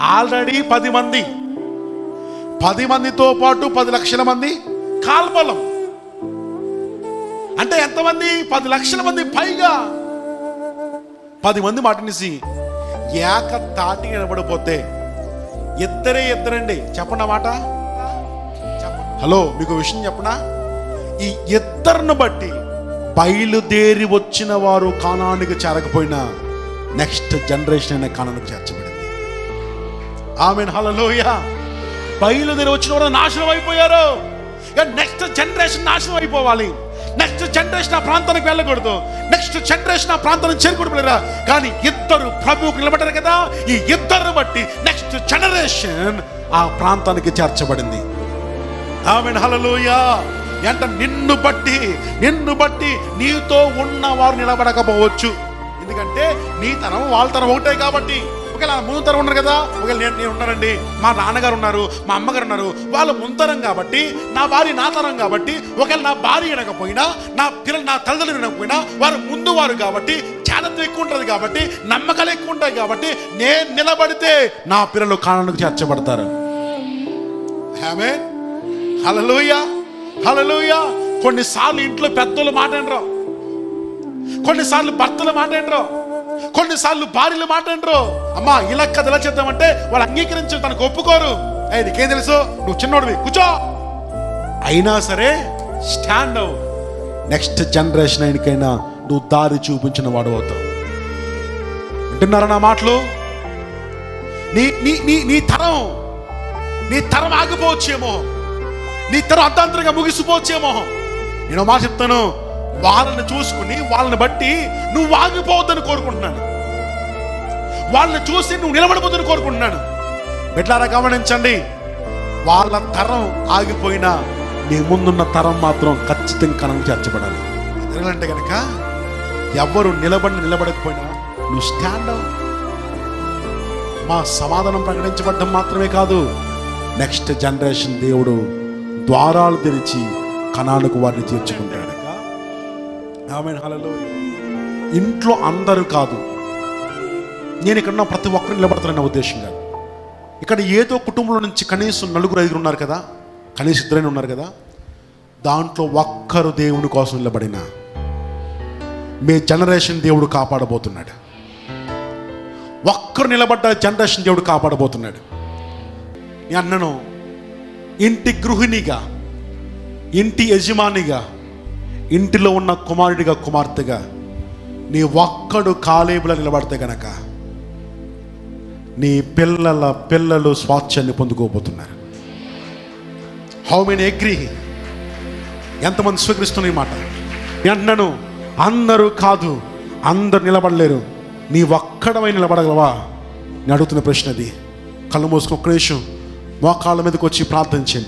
Already పది మంది. పది మందితో పాటు పది లక్షల మంది కాల్బలం అంటే ఎంతమంది? పది లక్షల మంది పైగా. పది మంది మాటనిసి ఏక తాటి నిలబడిపోతే ఇద్దరే ఇద్దరండి. చెప్పండి మాట? హలో మీకు విషయం చెప్పనా? ఈ ఇద్దరును బట్టి బయలుదేరి వచ్చిన వారు కానానికి చేరకపోయినా నెక్స్ట్ జనరేషన్ అనే కానానికి చేర్చబడి ఆమె హలలోయ బయలుదేరి వచ్చిన కూడా నాశనం అయిపోయారు. నెక్స్ట్ జనరేషన్ నాశనం అయిపోవాలి. నెక్స్ట్ జనరేషన్ ఆ ప్రాంతానికి వెళ్ళకూడదు. నెక్స్ట్ జనరేషన్ ఆ ప్రాంతానికి చేరుకోవడం కానీ ఇద్దరు ప్రభువుకు నిలబడ్డారు కదా. ఈ ఇద్దరు బట్టి నెక్స్ట్ జనరేషన్ ఆ ప్రాంతానికి చేర్చబడింది. ఆమె హలలోయ ఎంత నిన్ను బట్టి నిన్ను బట్టి నీతో ఉన్న వారు నిలబడకపోవచ్చు. ఎందుకంటే నీ తరం వాళ్ళ తరం ఒకటే కాబట్టి. ఒకవేళ ముందుతరం ముందు తరం ఉన్నారు కదా ఒకవేళ నేను నేను ఉన్నానండి మా నాన్నగారు ఉన్నారు మా అమ్మగారు ఉన్నారు వాళ్ళు ముంతరం కాబట్టి నా భార్య నా తరం కాబట్టి ఒకవేళ నా భార్య వినకపోయినా నా పిల్లలు నా తల్లిదండ్రులు వినకపోయినా వారు ముందు వారు కాబట్టి చాలత ఎక్కువ ఉంటుంది కాబట్టి నమ్మకాలు ఎక్కువ ఉంటాయి కాబట్టి నేను నిలబడితే నా పిల్లలు కారణకు చేర్చబడతారు. ఆమె హలలోయ హలలోయ కొన్నిసార్లు ఇంట్లో పెద్దలు మాట్లాడరు కొన్నిసార్లు భర్తలు మాట్లాడరు కొన్నిసార్లు భార్యలు మాట్లాడరు అమ్మా ఇలా కథ ఎలా చేద్దామంటే వాళ్ళు అంగీకరించి తనకు ఒప్పుకోరు. ఏ నీకేం తెలుసు? నువ్వు చిన్నోడివి. కూర్చో. అయినా సరే స్టాండ్ అవు నెక్స్ట్ జనరేషన్ ఆయనకైనా నువ్వు దారి చూపించిన వాడు అవుతావు. వింటున్నారా నా మాటలు? నీ నీ నీ నీ తరం నీ తరం ఆగిపోవచ్చేమో. నీ తరం అర్ధాంతరంగా ముగిసిపోవచ్చేమో. నేను మాట చెప్తాను. వాళ్ళని చూసుకుని వాళ్ళని బట్టి నువ్వు ఆగిపోవద్దని కోరుకుంటున్నాను. వాళ్ళని చూసి నువ్వు నిలబడిపోద్దని కోరుకుంటున్నాను. బిడ్డారా గమనించండి. వాళ్ళ తరం ఆగిపోయినా నీ ముందున్న తరం మాత్రం ఖచ్చితంగా కనం చేర్చబడాలి. ఎందుకంటే కనుక ఎవరు నిలబడి నిలబడకపోయినా నువ్వు స్టాండ్ అవు. మా సమాధానం ప్రకటించబడడం మాత్రమే కాదు నెక్స్ట్ జనరేషన్ దేవుడు ద్వారాలు తెరిచి కణాలకు వారిని తీర్చుకుంటాడు. ఆమె ఇంట్లో అందరూ కాదు. నేను ఇక్కడ ప్రతి ఒక్కరు నిలబడతానన్న ఉద్దేశం కాదు. ఇక్కడ ఏదో కుటుంబంలో నుంచి కనీసం నలుగురు ఐదుగురు ఉన్నారు కదా? కనీసం ఇద్దరైనా ఉన్నారు కదా? దాంట్లో ఒక్కరు దేవుని కోసం నిలబడిన మీ జనరేషన్ దేవుడు కాపాడబోతున్నాడు. ఒక్కరు నిలబడ్డ జనరేషన్ దేవుడు కాపాడబోతున్నాడు. నేను అన్నను ఇంటి గృహిణిగా ఇంటి యజమానిగా ఇంటిలో ఉన్న కుమారుడిగా కుమార్తెగా నీ ఒక్కడు కాలేబులా నిలబడితే గనక నీ పిల్లల పిల్లలు స్వాచ్ఛాన్ని పొందుకోబోతున్నారు. హౌ మెనీ అగ్రీ ఎంతమంది స్వీకరిస్తున్న మాట? అన్నను అందరూ కాదు అందరు నిలబడలేరు. నీ ఒక్కడమై నిలబడగలవా? నేను అడుగుతున్న ప్రశ్న అది. కళ్ళు మూసుకుని ఒక్క నిమిషం మోకాళ్ళ మీదకి వచ్చి ప్రార్థించండి